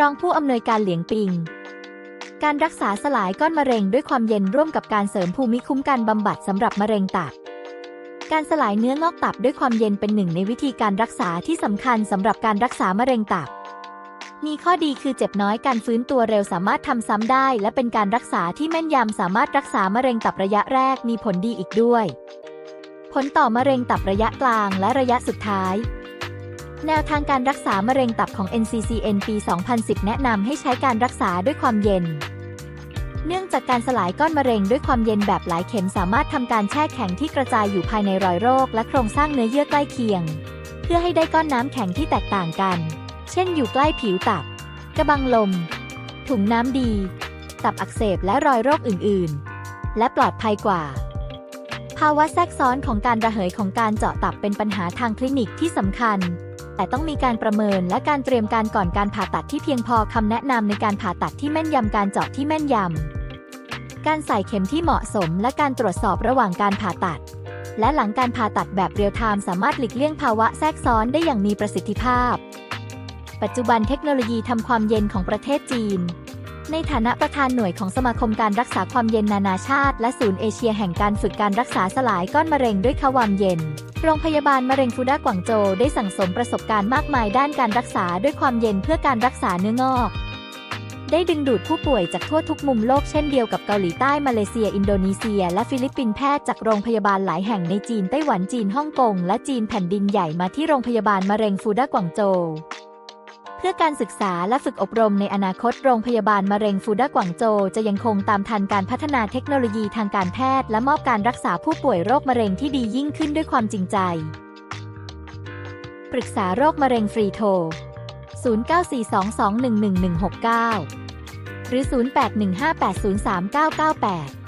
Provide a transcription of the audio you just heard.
รองผู้อำนวยการเหลียงปิง การรักษาสลายก้อนมะเร็งด้วยความเย็นร่วมกับการเสริมภูมิคุ้มกันบำบัดสำหรับมะเร็งตับ การสลายเนื้องอกตับด้วยความเย็นเป็นหนึ่งในวิธีการรักษาที่สำคัญสำหรับการรักษามะเร็งตับ มีข้อดีคือเจ็บน้อยการฟื้นตัวเร็วสามารถทำซ้ำได้ และเป็นการรักษาที่แม่นยำสามารถรักษามะเร็งตับระยะแรกมีผลดีอีกด้วย ผลต่อมะเร็งตับระยะกลางและระยะสุดท้าย แนวทางการรักษามะเร็งตับของ NCCN ปี 2010 แนะนำให้ใช้การรักษาด้วยความเย็น เนื่องจากการสลายก้อนมะเร็งด้วยความเย็นแบบหลายเข็มสามารถทำการแช่แข็งที่กระจายอยู่ภายในรอยโรค และโครงสร้างเนื้อเยื่อใกล้เคียง เพื่อให้ได้ก้อนน้ำแข็งที่แตกต่างกัน เช่นอยู่ใกล้ผิวตับ กระบังลม ถุงน้ำดี ตับอักเสบและรอยโรคอื่นๆ และปลอดภัยกว่าภาวะแทรกซ้อนของการระเหยของการเจาะตับเป็นปัญหาทางคลินิกที่สำคัญ แต่ต้องมีการประเมินและการเตรียมการก่อนการผ่าตัดที่เพียงพอคำแนะนำในการผ่าตัดที่แม่นยำการเจาะที่แม่นยำ การใส่เข็มที่เหมาะสมและการตรวจสอบระหว่างการผ่าตัด และหลังการผ่าตัดแบบเรียลไทม์สามารถหลีกเลี่ยงภาวะแทรกซ้อนได้อย่างมีประสิทธิภาพ ปัจจุบันเทคโนโลยีทำความเย็นของประเทศจีน ในฐานะประธานหน่วยของสมาคมการรักษาความเย็นนานาชาติ และศูนย์เอเชียแห่งการฝึกการรักษาสลายก้อนมะเร็งด้วยความเย็น โรงพยาบาลมะเร็งฟูด้ากวางโจวได้สั่งสมประสบการณ์มากมายด้านการรักษาด้วยความเย็นเพื่อการรักษาเนื้องอกได้ดึงดูดผู้ป่วยจากทั่วทุกมุมโลกเช่นเดียวกับเกาหลีใต้มาเลเซีย อินโดนีเซีย และฟิลิปปินส์แพทย์จากโรงพยาบาลหลายแห่งในจีนไต้หวันจีนฮ่องกงและจีนแผ่นดินใหญ่มาที่โรงพยาบาลมะเร็งฟูด้ากวางโจว พื่อการศึกษาและฝึกอบรมในอนาคตโรงพยาบาลมะเร็งฟูด้ากวางโจ จะยังคงตามทันการพัฒนาเทคโนโลยีทางการแพทย์ และมอบการรักษาผู้ป่วยโรคมะเร็งที่ดียิ่งขึ้นด้วยความจริงใจ ปรึกษาโรคมะเร็งฟรีโทร 0942211169 หรือ 0815803998